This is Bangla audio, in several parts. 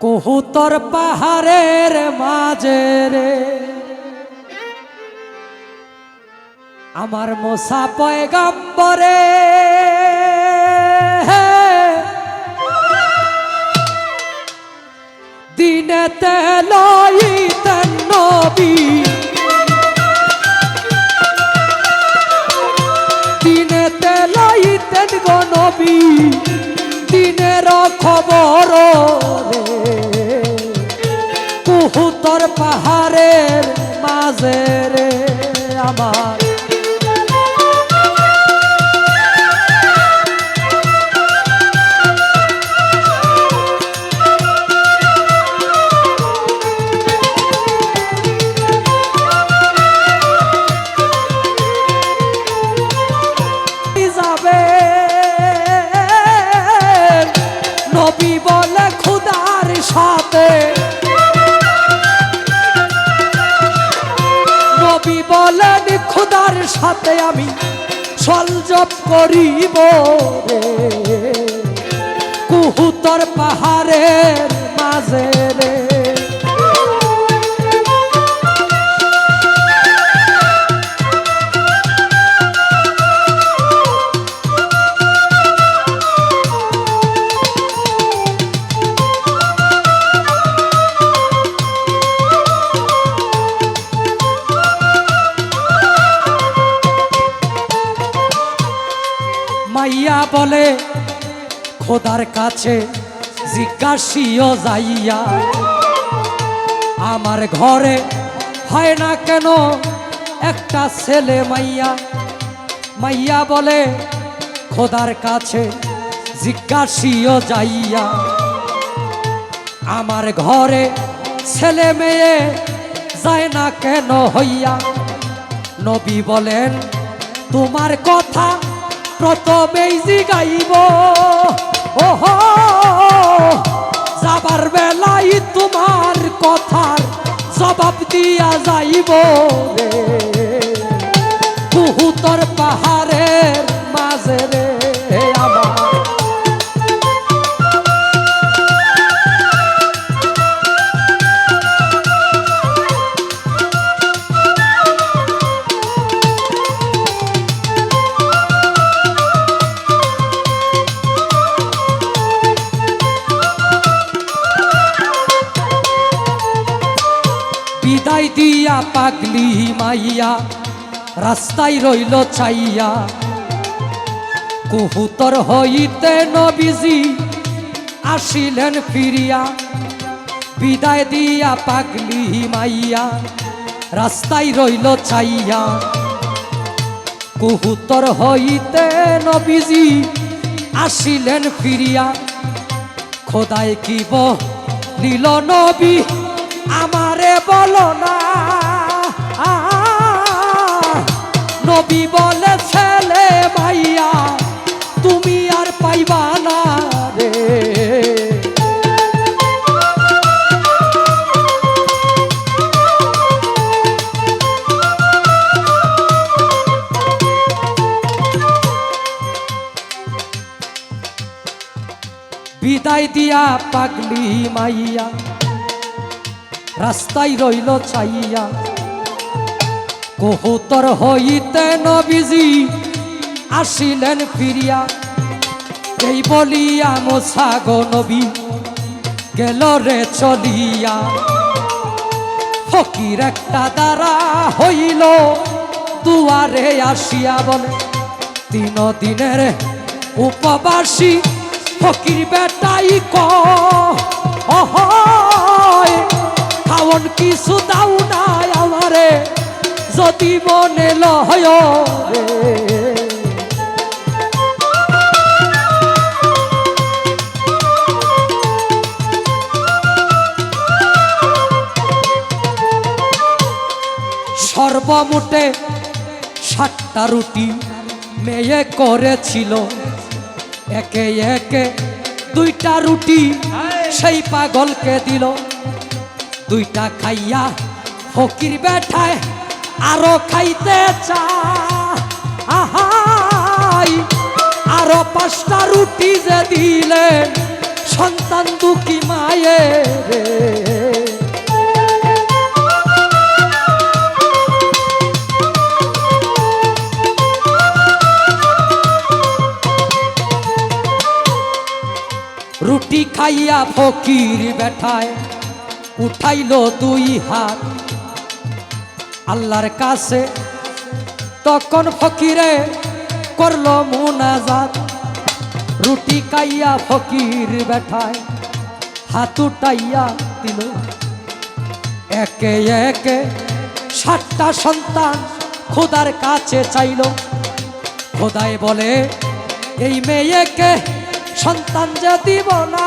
কহুতর পাহাড়ের মাঝে রে। আমার মশা পয়গাম্বরে। দিনেতে লইতেন নবী। দিনেতে লইতেন গো নবী। দিনের খবর মাঝে করিব কুহুতর পাহাড়ের বলে, খোদার কাছে জিজ্ঞাসিও যাইয়া, আমার ঘরে হয় না কেন একটা ছেলে মাইয়া? মাইয়া বলে, খোদার কাছে জিজ্ঞাসিও যাইয়া, আমার ঘরে ছেলে মেয়ে যায় না কেন হইয়া? নবী বলেন, তোমার কথা প্রথমেই জিগাইব। ওহ যাবার বেলাই তোমার কথার জবাব দিয়া যাইব রে। দিয়া পাগলি মাইয়া, রাস্তায় রইল চাইয়া কুহুতর হইতে নবীজি আসিলেন ফিরিয়া, বিদায় দিয়া পাগলি মাইয়া, রাস্তায় রইল চাইয়া কুহুতর হইতে নবীজি আসিলেন ফিরিয়া, খোদায় কি নীল নবী? আমারে বলো না। নবী বলে, ছেলে ভাইয়া, তুমি আর পাইবা না রে। বিদায় দিয়া পাগলি মাইয়া রাস্তায় রইল চাইয়া। কহুতর হইতে নবীজি আসিলেন ফিরিয়া। এই বলিয়া মোসাগ নবী, গেল রে চলিয়া। ফকির একটা দ্বারা হইল দুয়ারে আসিয়া বলে তিন দিনের উপবাসী ফকির বেটাই ক? অহয় খাওন কিছু দাও না আমারে, যদি মনে লয় সর্বমোটে সাতটা রুটি মেয়ে করেছিল। একে একে দুইটা রুটি সেই পাগলকে দিল। দুইটা খাইয়া ফকির বেঠায় আরও খাইতে চা আহাই, আরও পাঁচটা রুটি যে দিলেন সন্তান দুঃখী মায়ের রে। রুটি খাইয়া ফকির বেঠায় উঠাইল দুই হাত। আল্লাহর কাছে তখন ফকিরে করল মুনাজাত। রুটি খাইয়া ফকির বেঠায়, হাত উঠাইয়া দিল। একে একে সাতটা সন্তান খোদার কাছে চাইল। খোদায় বলে, এই মেয়েকে সন্তান যে দিব না।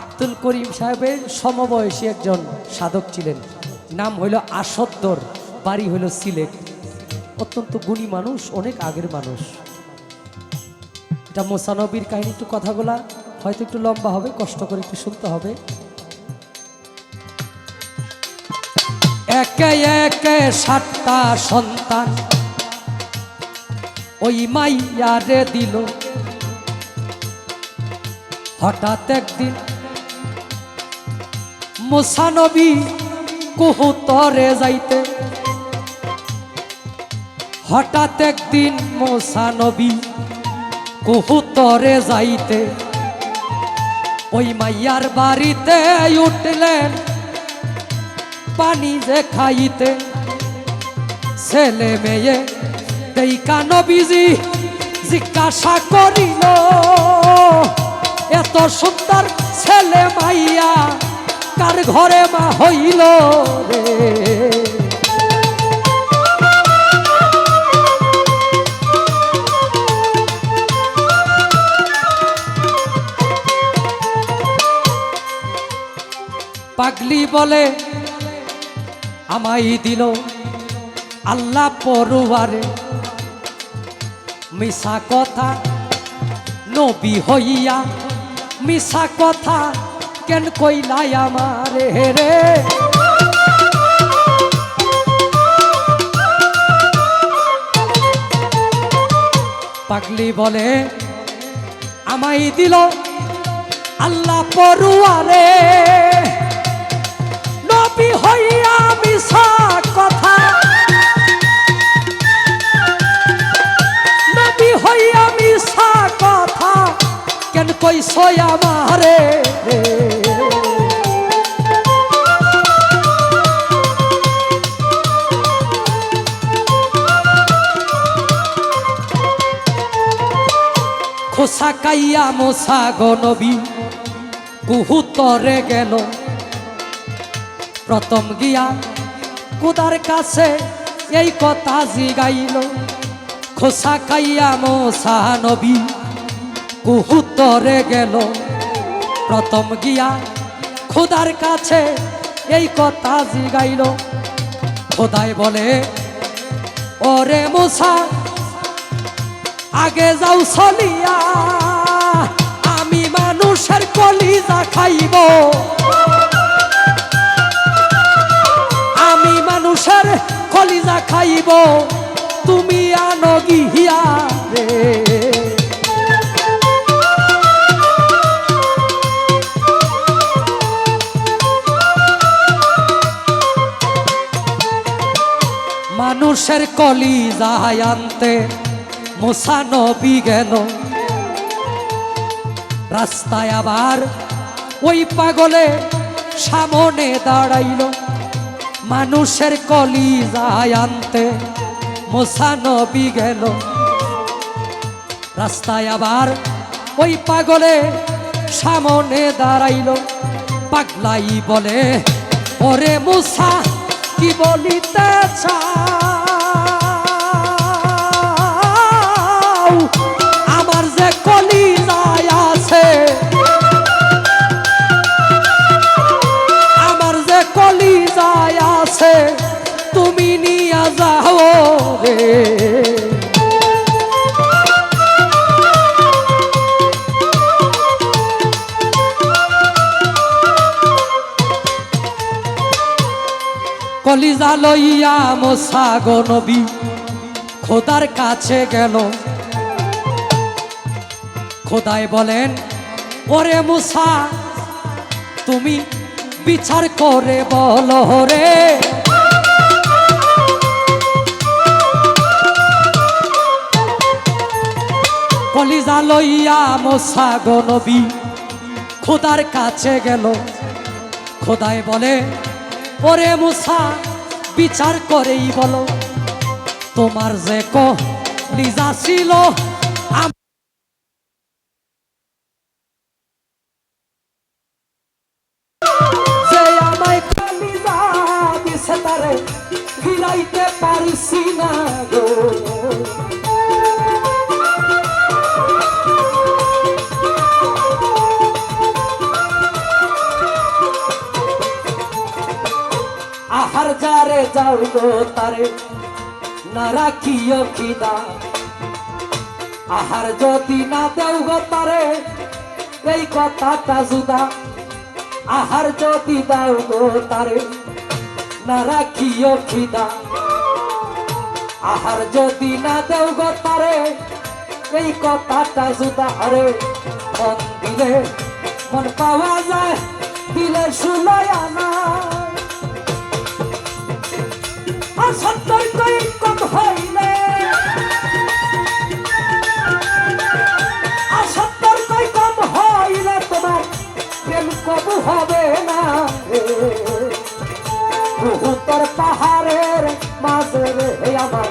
আব্দুল করিম সাহেবের সমবয়সী একজন সাধক ছিলেন। নাম হইল আসদ্দর বাড়ি হইল সিলেট। অত্যন্ত গুণী মানুষ, অনেক আগের মানুষ। এটা মোসানবির কাহিনী, একটু কথাগুলা হয়তো একটু লম্বা হবে, কষ্ট করে একটু শুনতে হবে। একে একে সাতটা সন্তান, ওই মাইয়ারে দিল। হঠাৎ একদিন মুসানবী কুহুতরে যাইতে। হঠাৎ একদিন মুসানবী কুহুতরে যাইতে। ওই মাইয়ার বাড়িতে উঠলেন পানি যে খাইতে। ছেলে মেয়ে দেইকা নবীজি জিজ্ঞাসা করিল, এত সুন্দর ছেলে মাইয়া কার ঘরে মা হইল রে। পাগলি বলে আমাই দিল আল্লাহ পড়ুয়ারে মিশা কথা নবী হইয়া, মিশা কথা কেন কইলাই আমারে রে? পাগলি বলে আমাই দিল আল্লাহ পড়ুয়ারে নবী হইয়া মিশা কথা। নবী হইয়া কেন কইস আমারে? রে খোসা কাইয়া মোসা গনবী, কুহুতরে গেল। প্রথম গিয়া কুদার কাছে এই কথা জিগাইল, খোসা কাইয়া মোসা নবী। কুহুতরে গেল। প্রথম গিয়া খুদার কাছে এই কথা জিগাইল। খোদাই বলে, ওরে মোসা, আগে যাও চলিয়া, আমি মানুষের কলিজা খাইব। আমি মানুষের কলিজা খাইব। মানুষের কলিজা আনতে। মোসা নবী গেল। রাস্তায় আবার ওই পাগলে সামনে দাঁড়াইল। মানুষের কলিজা আনতে। মোসা নবী গেল। রাস্তায় আবার ওই পাগলে সামনে দাঁড়াইল। পাগলাই বলে, ওরে মুসা, কি বলিতে চাও কলিজা লইয়া মোসা গো নবী, খোদার কাছে গেল। খোদায় বলেন, ওরে মুসা, তুমি বিচার করে বলো রে কলিজা লইয়া মোসা নবী, খোদার কাছে গেল। খোদায় বলে ওরে মুসা বিচার করেই বলো তোমার যে কিজা ছিল পারছি না গো। যাও গো তারে। না রাখিও খিদা। আহার যদি না দেও গো তারে, এই কথাটা জুদা আহার যদি দাও গো তারে, না রাখিও খিদা। আহার যদি না দেও গো তারে, এই কথাটা জুদা আরে, মন দিলে মন পাওয়া যায়, দিলে শুলাই আনা হবে না। উত্তর পাহাড়ের মাঝে আমার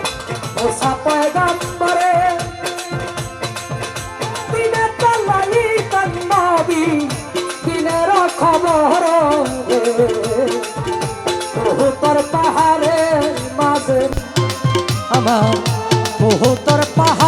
আমার বহুতর পাহাড়